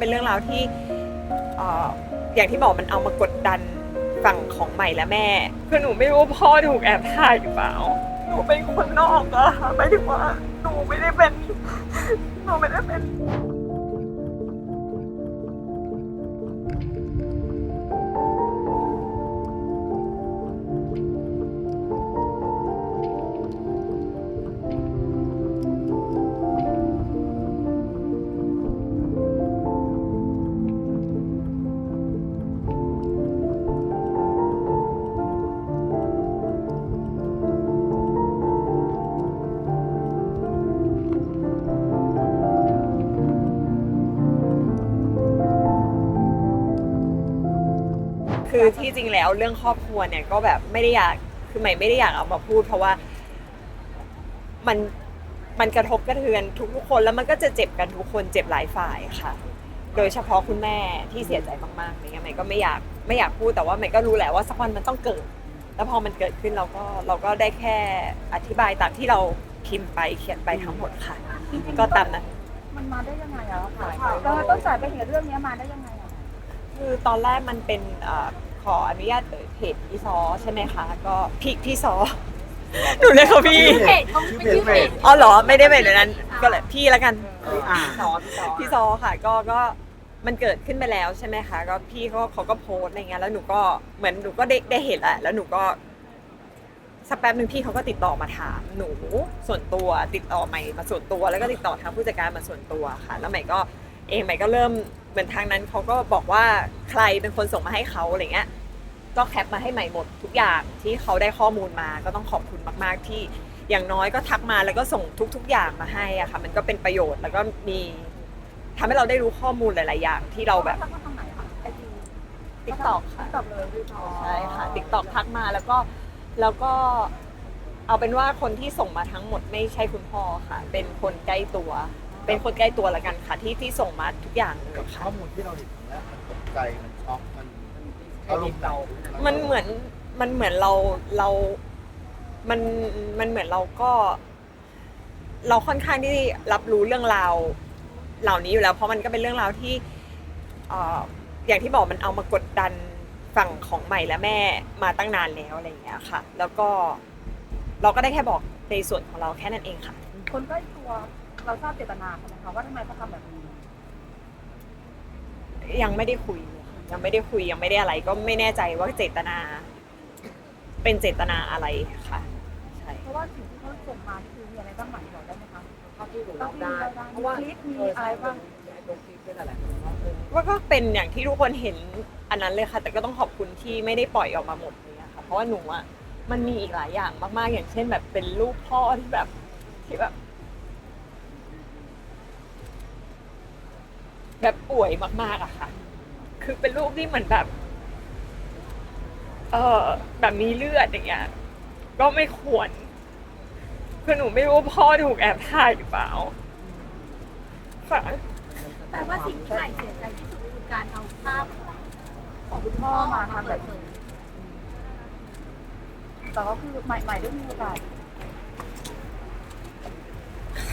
เป็นเรื่องราวที่เอ่ออย่างที่บอกมันเอามากดดันฝั่งของใหม่และแม่คือหนูไม่รู้ว่าพ่อถูกแอบถ่ายหรือเปล่า หนูเป็นคนนอกอะคะหมายถึงว่าหนูไม่ได้เป็น หนูไม่ได้เป็น คือที่จริงแล้วเรื่องครอบครัวเนี่ยก็แบบไม่ได้อยากคือใหม่ไม่ได้อยากเอามาพูด เพราะว่า มันมันกระทบกระเทือนทุกๆคนแล้วมันก็จะเจ็บกันทุกคนเจ็บหลายฝ่ายค่ะ โดยเฉพาะคุณแม่ที่เสียใจมากๆอะไรเงี้ยใหม่ก็ไม่อยากไม่อยากพูดแต่ว่าใหม่ก็รู้แหละว่าสักวันมันต้องเกิด แล้วพอมันเกิดขึ้นเราก็เราก็ได้แค่อธิบายตามที่เราพิมพ์ไปเขียนไปทั้งหมดค่ะ ก็ตามนั้นมันมาได้ยังไงอะค่ะก็ต้นสายไปเหตุเรื่องนี้มาได้ยังไงอะ คือตอนแรกมันเป็นเออขออนุญาตเอ่ยเพจพี่ซอใช่ไหมคะ ก็พี่พี่ซอหนูเรียกเขาพี่เพจเขาเป็นชื่อเพจอ๋อเหรอไม่ได้เป็นอย่างนั้น ก็เลยพี่แล้วกัน อ่าพี่ซอค่ะก็ก็มันเกิดขึ้นไปแล้วใช่ไหมคะก็พี่เขาเขาก็โพสต์อะไรเงี้ยแล้วหนูก็เหมือนหนูก็ได้ได้เห็นแล้วแล้วหนูก็สักแป๊บหนึ่งพี่เขาก็ติดต่อมาถามหนูส่วนตัวติดต่อใหม่มาส่วนตัวแล้วก็ติดต่อทางผู้จัดการมาส่วนตัวค่ะ แล้วใหม่ก็ เองใหม่ก็เริ่มเหมือนทางนั้นเขาก็บอกว่าใครเป็นคนส่งมาให้เขาอะไรเงี้ยก็แคปมาให้ใหม่หมดทุกอย่างที่เขาได้ข้อมูลมาก็ต้องขอบคุณมากๆที่อย่างน้อยก็ทักมาแล้วก็ส่งทุก ๆ อย่างมาให้อะค่ะ มันก็เป็นประโยชน์แล้วก็มีทำให้เราได้รู้ข้อมูลหลาย ๆ อย่างที่เราแบบทักมาทางไหนคะไอจีติ๊กต็อกค่ะตอบเลยด้วยใช่ค่ะติ๊กต็อกทักมาแล้วก็แล้วก็เอาเป็นว่าคนที่ส่งมาทั้งหมดไม่ใช่คุณพ่อค่ะ เป็นคนใกล้ตัว เป็นคนใกล้ตัวละกันค่ะที่ที่ส่งมาทุกอย่างเลยกับค่ะ ข้อมูลที่เราเห็นแล้วมันตกใจมันช็อกมันอารมณ์เรามันเหมือนมันเหมือนเราเรา มันมันเหมือนเราก็ เราค่อนข้างที่รับรู้เรื่องราวเหล่านี้อยู่แล้ว เพราะมันก็เป็นเรื่องราวที่เอ่ออย่างที่บอกมันเอามากดดันฝั่งของใหม่และแม่มาตั้งนานแล้วอะไรอย่างเงี้ยค่ะ แล้วก็เราก็ได้แค่บอกในส่วนของเราแค่นั้นเองค่ะ คนใกล้ตัว เราทราบเจตนาเขาไหมคะว่าทำไมเขาทำแบบนี้ ยังไม่ได้คุยเลยค่ะยังไม่ได้คุยยังไม่ได้อะไร ก็ไม่แน่ใจว่าเจตนา เป็นเจตนาอะไรค่ะใช่เพราะว่าสิ่งที่เขาส่งมานี่คือมีอะไรบ้างหมายบอกได้ไหมคะเท่าที่หนูต้รัองบมีได้อะไรบ้างเพราะว่าคลิปมีอะไรบ้างลงคลิปเป็นอะไรเพราะว่าเออว่าก็เป็นอย่างที่ทุกคนเห็นอันนั้นเลยค่ะ แต่ก็ต้องขอบคุณที่ไม่ได้ปล่อยออกมาหมดเลยค่ะ เพราะว่าหนูอะมันมีอีกหลายอย่างมากๆ อย่างเช่น แบบเป็นรูปพ่อที่แบบที่แบบ แบบป่วยมาก ๆอะค่ะ คือเป็นรูปที่เหมือนแบบ เออแบบมีเลือดอย่างเงี้ย ก็ไม่ควร คือหนูไม่รู้ว่าพ่อถูกแอบถ่ายหรือเปล่า ค่ะแต่ว่าสิ่งที่ใหม่เสียใจที่สุดคือการเอาภาพของคุณพ่อมาทำแบบนี้แต่ก็คือใหม่ใหม่ได้มีโอกาส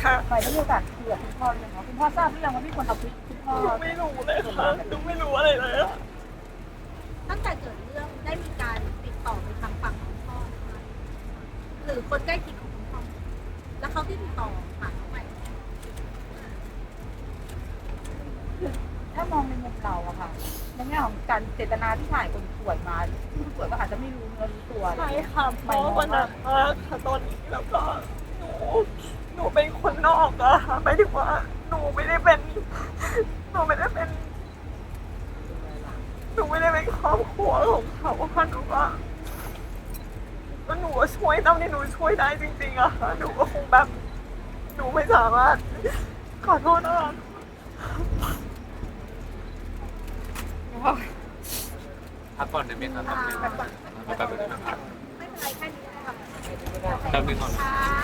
ค่ะใหม่ได้มีโอกาสคุยกับคุณพ่อไหมคะคุณพ่อทราบหรือยังว่ามีคนเอาคลิปคุณพ่อหนูไม่รู้เลยค่ะหนูไม่รู้อะไรเลยอะตั้งแต่เกิดเรื่องได้มีการติดต่อไปทางฝั่งของพ่อไหมหรือคนใกล้ชิดของคุณพ่อ แล้วเขาที่ติดต่อผ่านเขาไปถ้ามองในมุมเราอะค่ะในแง่ของการเจตนาที่ถ่ายคนป่วยมาผู้ป่วยก็อาจจะไม่รู้เนื้อรู้ตัวใช่ค่ะเพราะว่ามันหนักมากค่ะตอนนี้แล้วก็ห นูหนูเป็นคนนอกอะค่ะหมายถึงว่า หนูไม่ได้เป็น หนูไม่ได้เป็น หนูไม่ได้เป็นครอบครัวของเขาค่ะหนูว่าก็หนูก็ช่วยเท่าที่หนูช่วยได้จริงๆอะค่ะหนูก็คงแบบ หนูไม่สามารถ ขอโทษนะคะพักก่อนได้ไหมครับแป๊บนึงแป๊บนึงนะครับไม่เป็นไรแค่นี้นะครับแป๊บนึงก่อน ค่ะ